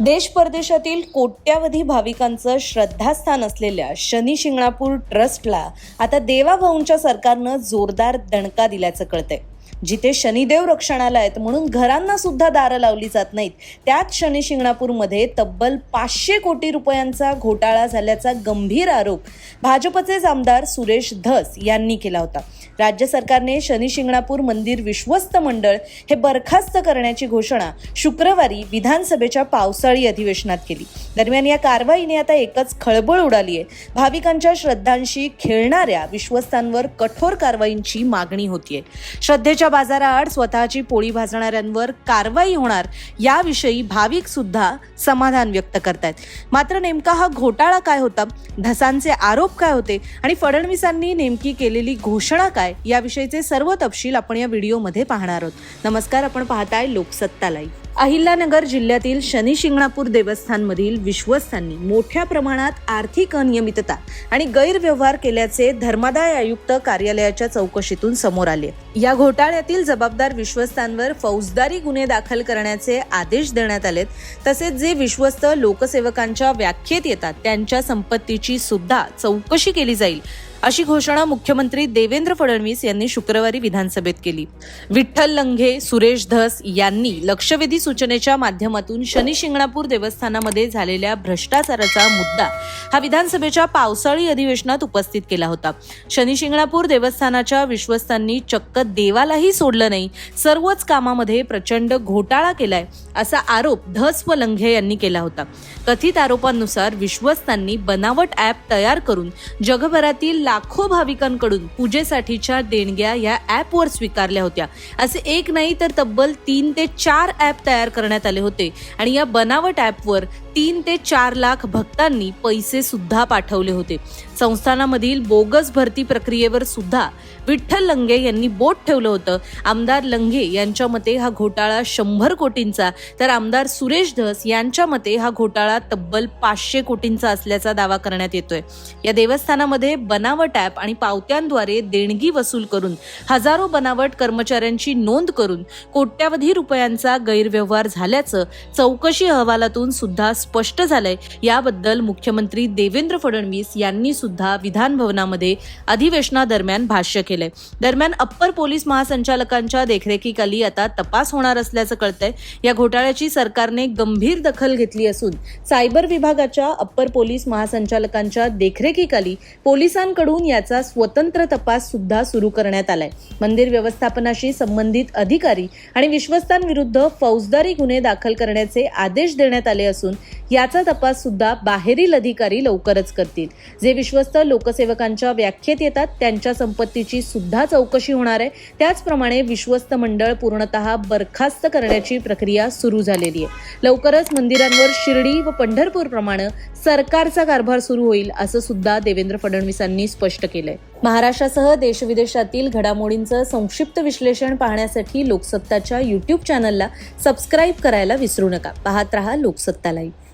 देश परदेशातील कोट्यावधी भाविकांचं श्रद्धास्थान असलेल्या शनी शिंगणापूर ट्रस्टला आता देवाभाऊंच्या सरकारनं जोरदार दणका दिल्याचं कळतंय. जिथे शनिदेव रक्षणाला आहेत म्हणून घरांना सुद्धा दारं लावली जात नाहीत त्यात शनी शिंगणापूरमध्ये तब्बल पाचशे कोटी रुपयांचा घोटाळा झाल्याचा गंभीर आरोप भाजपचेच आमदार सुरेश धस यांनी केला होता. राज्य सरकारने शनी शिंगणापूर मंदिर विश्वस्त मंडळ हे बरखास्त करण्याची घोषणा शुक्रवारी विधानसभेच्या पावसाळी अधिवेशनात केली. दरम्यान या कारवाईने आता एकच खळबळ उडाली आहे. भाविकांच्या श्रद्धांशी खेळणाऱ्या विश्वस्तांवर कठोर कारवाईंची मागणी होतीये. श्रद्धेच्या बाजाराआड स्वतःची पोळी भाजणाऱ्यांवर कारवाई होणार याविषयी भाविक सुद्धा समाधान व्यक्त करतायत. मात्र नेमका हा घोटाळा काय होता? धसांचे आरोप काय होते? आणि फडणवीसांनी नेमकी केलेली घोषणा काय? याविषयीचे सर्व तपशील आपण या व्हिडिओमध्ये पाहणार आहोत. नमस्कार आपण पाहताय लोकसत्ता लाईव्ह. अहिल्यानगर जिल्ह्यातील शनी शिंगणापूर देवस्थानमधील विश्वस्तांनी मोठ्या प्रमाणात आर्थिक अनियमितता आणि गैरव्यवहार केल्याचे धर्मादाय आयुक्त कार्यालयाच्या चौकशीतून समोर आले. या घोटाळ्यातील जबाबदार विश्वस्तांवर फौजदारी गुन्हे दाखल करण्याचे आदेश देण्यात आलेत. तसेच जे विश्वस्त लोकसेवकांच्या व्याख्येत येतात त्यांच्या संपत्तीची सुद्धा चौकशी केली जाईल. अशी घोषणा मुख्यमंत्री देवेंद्र फडणवीस यांनी शुक्रवारी विधानसभेत केली. विठ्ठल लंघे सुरेश धस यांनी लक्षवेधी सूचनेच्या माध्यमातून शनी शिंगणापूर देवस्थानामध्ये झालेल्या भ्रष्टाचाराचा मुद्दा हा विधानसभेच्या पावसाळी अधिवेशनात उपस्थित केला होता. शनी शिंगणापूर देवस्थानाच्या विश्वस्तांनी चक्क देवालाही सोडलं नाही सर्वच कामामध्ये प्रचंड घोटाळा केलाय असा आरोप धस व लंघे यांनी केला होता. कथित आरोपांनुसार विश्वस्तांनी बनावट ॲप तयार करून जगभरातील लाखो भाविकांकडून पूजेसाठीच्या देणग्या या ॲपवर स्वीकारल्या होत्या. असे एक नाही तर तब्बल तीन ते चार ॲप तयार करण्यात आले होते. आणि या बनावट ॲपवर तीन ते चार लाख भक्तांनी पैसे सुद्धा पाठवले होते. संस्थानामधील बोगस भरती प्रक्रियेवर सुद्धा विठ्ठल लंगे यांनी बोट ठेवलं होतं. आमदार लंगे यांच्या मते हा घोटाळा शंभर कोटींचा तर आमदार सुरेश धस यांच्या मते हा घोटाळा तब्बल पाचशे कोटींचा असल्याचा दावा करण्यात येतोय. या देवस्थानामध्ये बनावट ॲप आणि पावत्यांद्वारे देणगी वसूल करून हजारो बनावट कर्मचाऱ्यांची नोंद करून कोट्यावधी रुपयांचा गैरव्यवहार झाल्याचं चौकशी अहवालातून सुद्धा स्पष्ट झालंय. याबद्दल मुख्यमंत्री देवेंद्र फडणवीस यांनी सुद्धा विधानभवनामध्ये अधिवेशनादरम्यान भाष्य केलंय. दरम्यान अप्पर पोलीस महासंचालकांच्या देखरेखीखाली आता तपास होणार असल्याचं कळतंय. या घोटाळ्याची सरकारने गंभीर दखल घेतली असून सायबर विभागाच्या अप्पर पोलीस महासंचालकांच्या देखरेखीखाली पोलिसांकडून याचा स्वतंत्र तपास सुद्धा सुरू करण्यात आलाय. मंदिर व्यवस्थापनाशी संबंधित अधिकारी आणि विश्वस्तांविरुद्ध फौजदारी गुन्हे दाखल करण्याचे आदेश देण्यात आले असून याचा तपास सुद्धा बाहेरील अधिकारी लवकरच करतील. जे विश्वस्त लोकसेवकांच्या व्याख्येत येतात त्यांच्या संपत्तीची सुद्धा चौकशी होणार आहे. त्याचप्रमाणे विश्वस्त मंडळ पूर्णतः बरखास्त करण्याची प्रक्रिया सुरू झालेली आहे. लवकरच मंदिरांवर शिर्डी व पंढरपूर प्रमाणे सरकारचा कारभार सुरू होईल असं सुद्धा देवेंद्र फडणवीसांनी स्पष्ट केलंय. महाराष्ट्रासह देशविदेशातील घडामोडींचं संक्षिप्त विश्लेषण पाहण्यासाठी लोकसत्ताच्या युट्यूब चॅनलला सबस्क्राईब करायला विसरू नका. पाहत रहा लोकसत्ता लाईव्ह